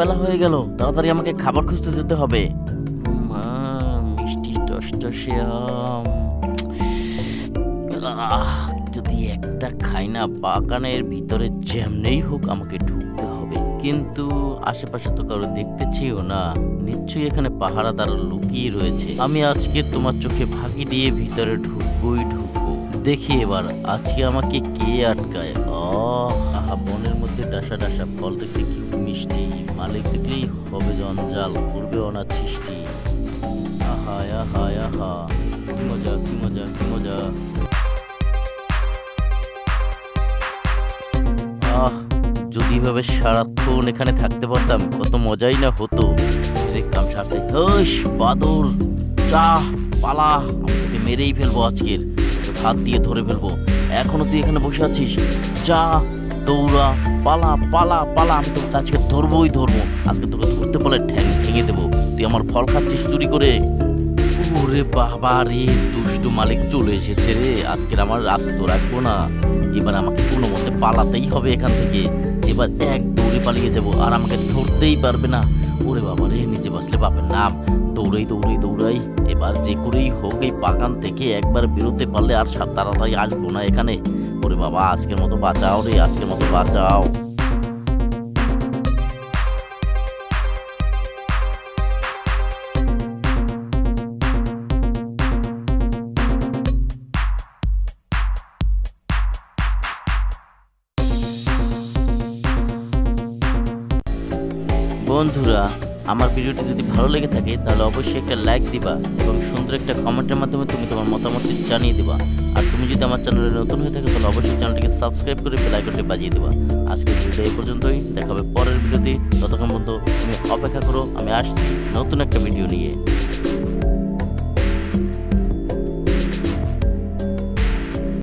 বেলা হয়ে গেল তাড়াতাড়ি আমাকে খাবার খুঁজতে যেতে হবে। মা মিষ্টি টসটসে যদি একটা খাই না বাগানের ভিতরে যেমনেই হোক আমাকে ঢুকতে হবে। কিন্তু আশেপাশে তো কারও দেখতেছিও না। নিশ্চয়ই এখানে পাহারাদার লুকিয়ে রয়েছে। আমি আজকে তোমার চোখে ফাঁকি দিয়ে ভিতরে ঢুকবোই ঢুকবো। দেখি এবার আজকে আমাকে কে আটকায়? আহ, বনের মধ্যে ডাসা ডাসা ফল দেখতে মিষ্টি, মালিক দেখলেই হবে জঞ্জাল করবে অনাথ সৃষ্টি। আহা আহা আহা, কি মজা কি মজা কি মজা। আহ, যদি এভাবে সারাক্ষণ এখানে থাকতে পারতাম, কত মজাই না হতো। দেখতাম সারছে হোস বাদর যা পালা, আমি মেরেই ফেলব আজকের। হাত দিয়ে ধরে ফেলব। এখনও তুই এখানে বসে আছিস? যা দৌড়া, পালা পালা পালা, আমি তোকে আজকে ধরবোই ধরবো। আজকে তোকে ধরতে বলে ঠ্যাং ভেঙে দেবো। তুই আমার ফল খাচ্ছিস চুরি করে? ওরে বাবা রে, দুষ্টু মালিক চলে এসেছে রে। আজকের আমার রাস্ত রাখব না। এবার আমাকে কোনো মতে পালাতেই হবে এখান থেকে। এবার এক দৌড়ে পালিয়ে দেবো আর আমাকে ধরতেই পারবে না। ওরে বাবা রে, নিচে বসলে বাপের নাম। দৌড়াই দৌড়াই দৌড়াই। এবার যে করেই হোক এই বাগান থেকে একবার বেরোতে পারলে আর সাত তাড়াতাড়ি আসব না এখানে। ওরে বাবা আজকের মতো বাঁচাও রে আজকের মতো বাঁচাও। বন্ধুরা আমার ভিডিওটি যদি ভালো লেগে থাকে, তাহলে অবশ্যই একটা লাইক দিবা এবং সুন্দর একটা কমেন্টের মাধ্যমে তুমি তোমার মতামত জানিয়ে দিবা। আর তুমি যদি আমার চ্যানেলে নতুন হয়ে থাকে, তাহলে অবশ্যই চ্যানেলটিকে সাবস্ক্রাইব করে বেল আইকনটি বাজিয়ে দিবা। আজকের ভিডিও এই পর্যন্তই। দেখা হবে পরের ভিডিওতে। ততক্ষণ পর্যন্ত তুমি অপেক্ষা করো, আমি আসছি নতুন একটা ভিডিও নিয়ে।